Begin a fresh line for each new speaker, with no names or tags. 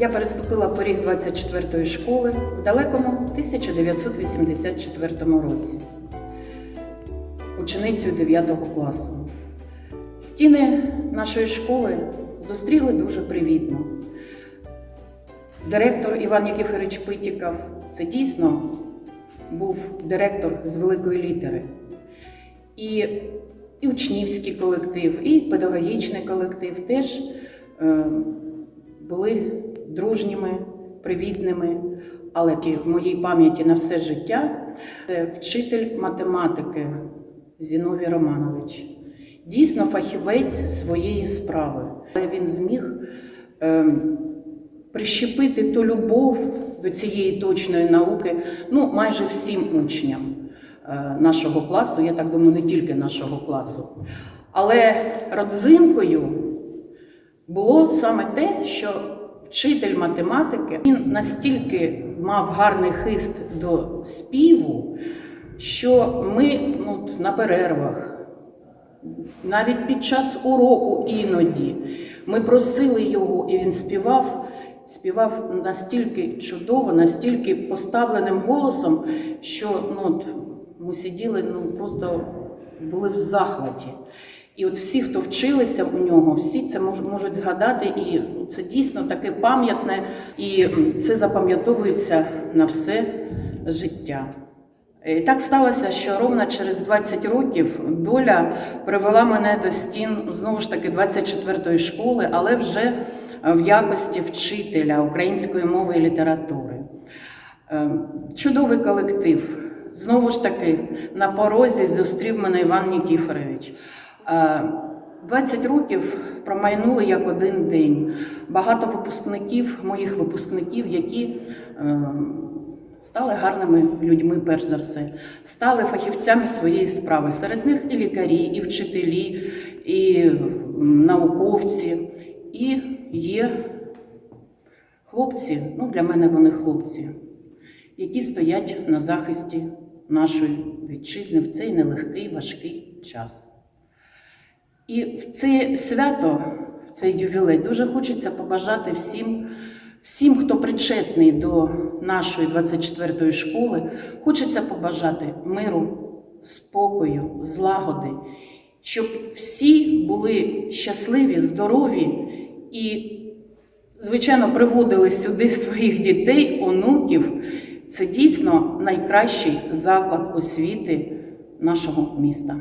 Я переступила поріг 24-ї школи в далекому 1984 році, ученицею 9 класу. Стіни нашої школи зустріли дуже привітно. Директор Іван Нікіфорович Питіков це дійсно був директор з великої літери. І, і учнівський колектив, і педагогічний колектив теж е, були дружніми, привітними, але в моїй пам'яті на все життя це вчитель математики Зіновій Романович. Дійсно фахівець своєї справи. Але Він зміг е, прищепити ту любов до цієї точної науки ну, майже всім учням е, нашого класу, я так думаю, не тільки нашого класу. Але родзинкою було саме те, що вчитель математики він настільки мав гарний хист до співу, що ми ну, на перервах, навіть під час уроку іноді ми просили його, і він співав. Співав настільки чудово, настільки поставленим голосом, що ну, ми сиділи, ну просто були в захваті. І от всі, хто вчилися у нього, всі це можуть згадати, і це дійсно таке пам'ятне, і це запам'ятовується на все життя. І так сталося, що ровно через 20 років доля привела мене до стін знову ж таки 24-ї школи, але вже в якості вчителя української мови і літератури. Е, Чудовий колектив. Знову ж таки, на порозі зустрів мене Іван Нікіфорович. Е, 20 років промайнули як один день. Багато випускників, моїх випускників, які е, стали гарними людьми, перш за все, стали фахівцями своєї справи. Серед них і лікарі, і вчителі, і науковці, і є хлопці, ну для мене вони хлопці, які стоять на захисті нашої вітчизни в цей нелегкий важкий час. І в це свято, в цей ювілей, дуже хочеться побажати всім, всім, хто причетний до нашої 24-ї школи, хочеться побажати миру, спокою, злагоди, щоб всі були щасливі, здорові і, звичайно, приводили сюди своїх дітей, онуків. Це дійсно найкращий заклад освіти нашого міста.